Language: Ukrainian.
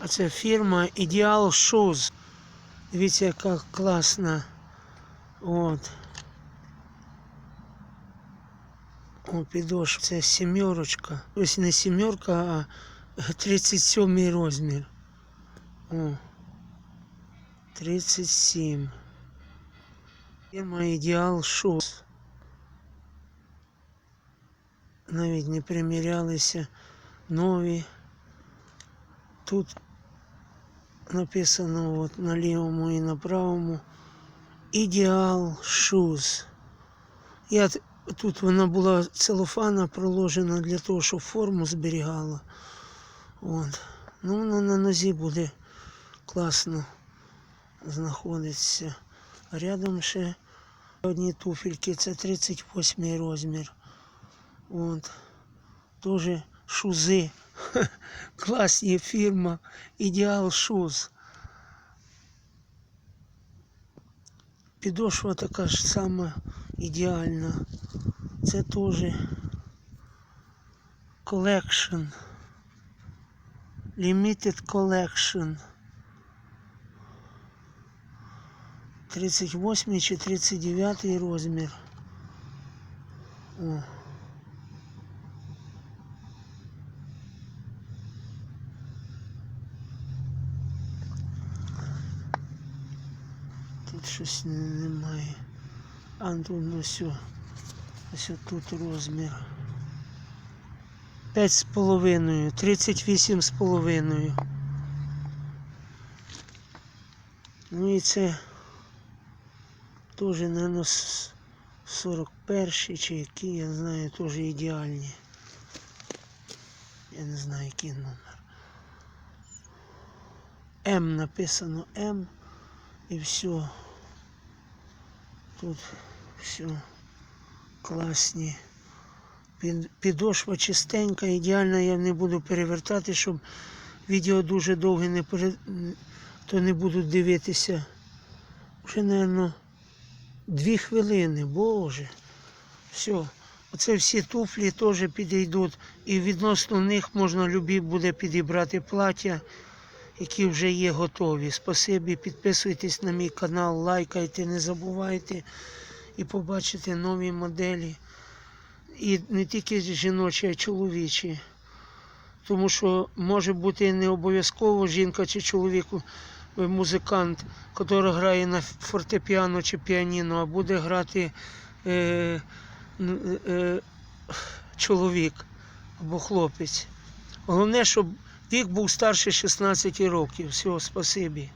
А це фірма Ideal Shoes. Дивіться, яка класна. От. О, підошва. Це сімерочка. Ось не сімерка, а 37 розмір. О. 37. Фірма Ideal Shoes. Навіть не примірялися нові. Тут написано от на лівому і на правому Ideal Shoes. Я тут вона була целофана проложена для того, щоб форму зберігала. От. Ну, вона на нозі буде класно знаходитися. Рядом ще одні туфельки, це 38 розмір. От. Тоже шузи. Класні фірма Ідеал Шуз. Підошва така ж сама ідеальна. Це теж Collection. Limited Collection. 38 чи 39 розмір. О. Тут щось немає. А ну все. Ось тут розмір. 5 з половиною, 38 з половиною. Ну і це теж, наверное, 41 чи які, я знаю, теж ідеальні. Я не знаю, який номер. М написано М і все. Тут все класні. Підошва чистенька, ідеальна, я не буду перевертати, щоб відео дуже довге не пере... то не буду дивитися. Вже, мабуть, дві хвилини, боже. Все. Оце всі туфлі теж підійдуть. І відносно них можна любі буде підібрати плаття, які вже є готові. Спасибі, підписуйтесь на мій канал, лайкайте, не забувайте і побачите нові моделі. І не тільки жіночі, а й чоловічі. Тому що може бути не обов'язково жінка чи чоловік, е, музикант, який грає на фортепіано чи піаніно, а буде грати е, е, чоловік або хлопець. Головне, щоб вік був старше 16 років. Все, спасибі.